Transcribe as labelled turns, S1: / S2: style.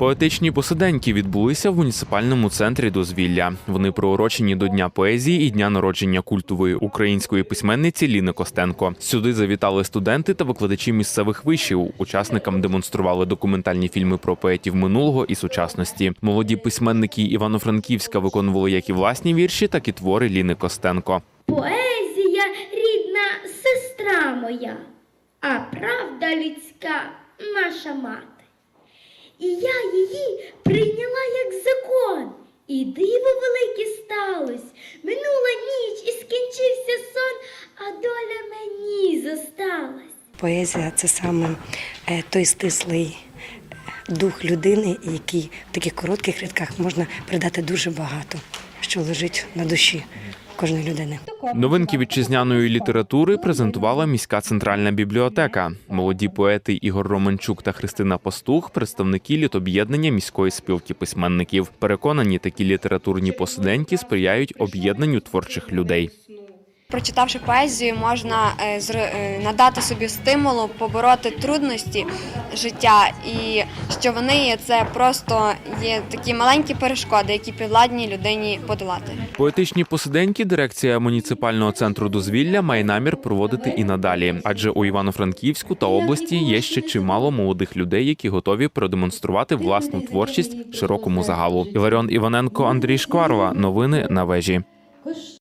S1: Поетичні посиденьки відбулися в муніципальному центрі дозвілля. Вони приурочені до Дня поезії і дня народження культової української письменниці Ліни Костенко. Сюди завітали студенти та викладачі місцевих вишів. Учасникам демонстрували документальні фільми про поетів минулого і сучасності. Молоді письменники Івано-Франківська виконували як і власні вірші, так і твори Ліни Костенко.
S2: Поезія рідна сестра моя, а правда людська наша мати. І я її прийняла як закон, і диво велике сталось. Минула ніч і скінчився сон, а доля мені зосталась.
S3: Поезія це саме е, той стислий е, дух людини, який в таких коротких рядках можна передати дуже багато, що лежить на душі кожної людини.
S1: Новинки вітчизняної літератури презентувала міська центральна бібліотека. Молоді поети Ігор Романчук та Христина Пастух, представники літоб'єднання міської спілки письменників. Переконані, такі літературні посиденьки сприяють об'єднанню творчих людей.
S4: Прочитавши поезію, можна е, е, надати собі стимулу побороти трудності життя, і що вони це просто є такі маленькі перешкоди, які підвладні людині подолати.
S1: Поетичні посиденьки дирекція муніципального центру дозвілля має намір проводити і надалі, адже у Івано-Франківську та області є ще чимало молодих людей, які готові продемонструвати власну творчість широкому загалу. Іларіон Іваненко, Андрій Шкварова. Новини на вежі.